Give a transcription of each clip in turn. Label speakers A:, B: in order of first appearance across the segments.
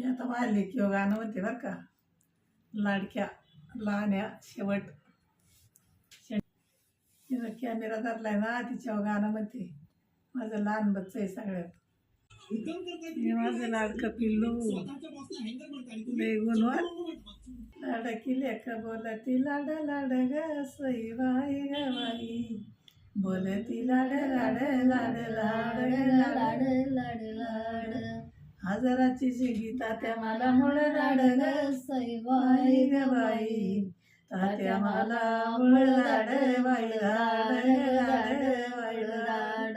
A: मी आता वाढले किंवा गाणं म्हणते बरं का. लाडक्या लहान्या शेवट. शे- कॅमेरा धरलाय ना तिच्यावर गाणं म्हणते. माझं लहान बच्च आहे सगळ्यात. माझं लाडकं पिल्लू लय गुणवान. लाडकी लेख बोलती लाड लाड ग सई बाई ग बाई. बोलती लाड लाड लाड लाड लाड
B: लाड लाड.
A: हजाराची जी तात्या मला मुळ लाड ग
B: सई
A: बाई. ग बाई तात्या मला मुळ लाड लाड ग लाड बाई लाड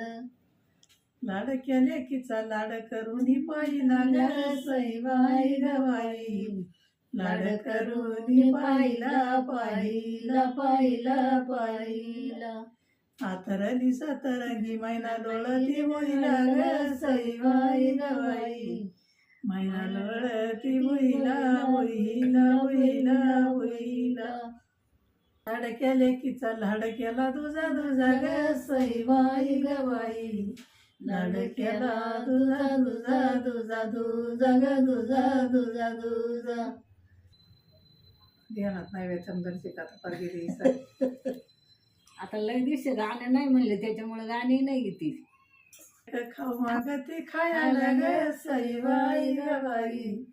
A: लाड केले किचा लाड करून पाहिला ग सई बाई ग बाई. लाड करून पाहिला पाहिला पाहिला पाहिला आतरली सतरंगी मैना लोळती मोहिला ग सई बाई. मैना लोळती मोहिला मोहिला मोहिला मोहिला लाड केले किचा लाड केला तुझा तुझा ग सई बाई ग बाई. लाड केला तुझा तुझा तुझा तुझा ग तुझा तुझा तुझा ध्यानात नाही वेळ चंदरची आता पर गेली
B: आता लय दिवशी गाणे नाही म्हणले त्याच्यामुळे गाणी नाही घेती
A: खाऊ मागती खायला ग सई बाई.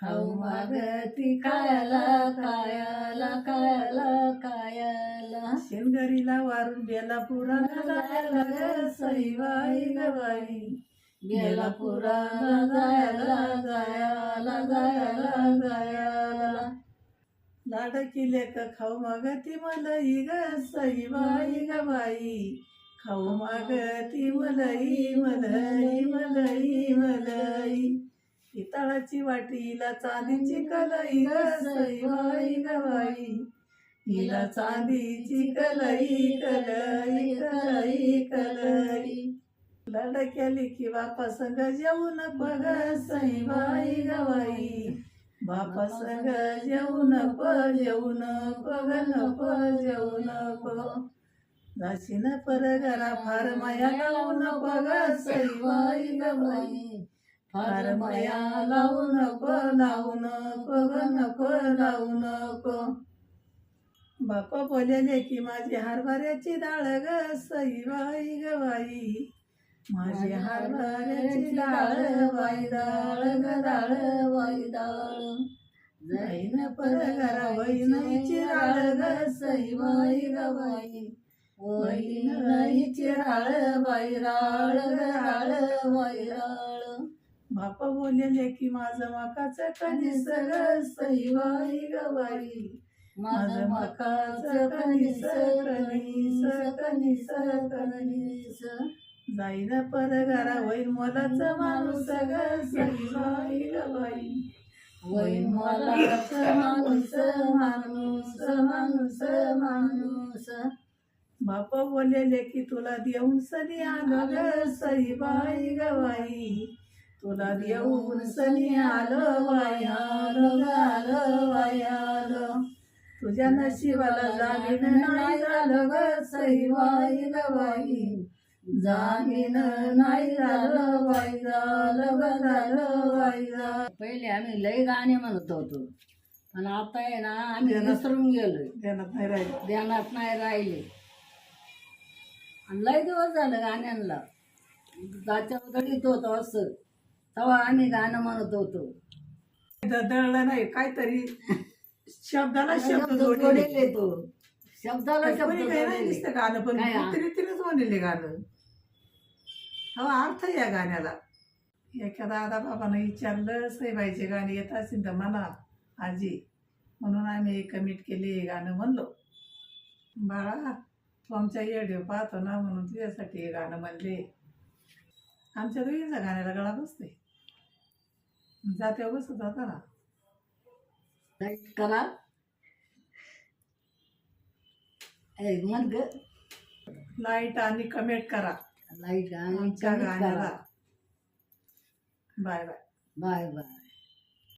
A: खाऊ मागती खायला
B: कायाला कायाला कायाला
A: शेंगरीला वारून बेला पुराला जायला ग सई बाई ग बाई.
B: गेला पुराला जायला जायला जायला जायला.
A: लाडकी लेक खाऊ मागती मलई ग सई बाई ग बाई. खाऊ मागती मलई मलई मलई मलई. पितळाची वाटीला चांदीची कलई ग सई बाई ग बाई हिला चांदीची कलई कलई कलई कलई लडक्याली की बापा संग जेवून बघ सई बाई ग बाई बापा संग जेवून प जेवून बघ नको जेवून प जाशीन पर घरा फार माया लावून बघ सई बाई ग फार माया लावू नको लावू नको ग नको लावू नको. बापा बोलले की माझी हरभऱ्याची डाळ ग सई बाई ग बाई. माझी हरभऱ्याची डाळ बाई डाळ ग डाळ बाई डाळ जाईन पर घरा वहिनीची डाळ ग सई बाई ग बाई. वहीन नाहीची राळ बाई राळ ग राळ बाई राळ बापा बोलले की माझं मकाचं कणीस ग सई बाई ग बाई माझं मकाचं कणीस कणीस कणीस कणीस जाईन पर घरा होईन मोलाचं माणूस ग सई बाई ग बाई होईन मोलाचं माणूस माणूस माणूस माणूस. बापा बोललेले की तुला देऊन सनी आलं ग सई बाई ग बाई तुला देऊन सनी आलं बाई आलं आलं तुझ्या नशिबाला जामीन नाही झालं ग सई बाई ग बाई जामीन नाही झालं बाई झालं ग झालं बाई झालं.
B: पहिले आम्ही लय गाणे म्हणत होतो पण आता आहे ना आम्ही विसरून गेलोय.
A: ध्यानात नाही राहिलं.
B: ध्यानात नाही राहिले. आणि लय दिवस झालं गाण्यांना. जाच्या उदळीत होतो असं. तेव्हा आम्ही गाणं म्हणत होतो.
A: दळलं नाही काहीतरी शब्दाला शब्द
B: शब्द
A: जोडले
B: जोडेले तो शब्दाला शब्द
A: कोणी काही नाही
B: जोडेले
A: दिसतं गाणं पण
B: काय?
A: रीतीनेच म्हणलेले गाणं. हा अर्थ आहे या गाण्याला. एका दादा बाबानं विचारलं सईबाईचे गाणे येत असेल तर मला आजी. म्हणून आम्ही कमिट केले हे गाणं म्हणलो. बाळा तू आमच्या येडे पाहतो ना म्हणून तुझ्यासाठी हे गाणं म्हणले. आमच्या दोघींचा गाण्याला गळा बसते जात्या बसत होता ना.
B: टाईट करा? ए, म्हण ग.
A: लाइट आणि कमेंट करा.
B: लाइट आणि
A: आमच्या
B: कमी करा.
A: गाण्याला बाय बाय.
B: Bye bye.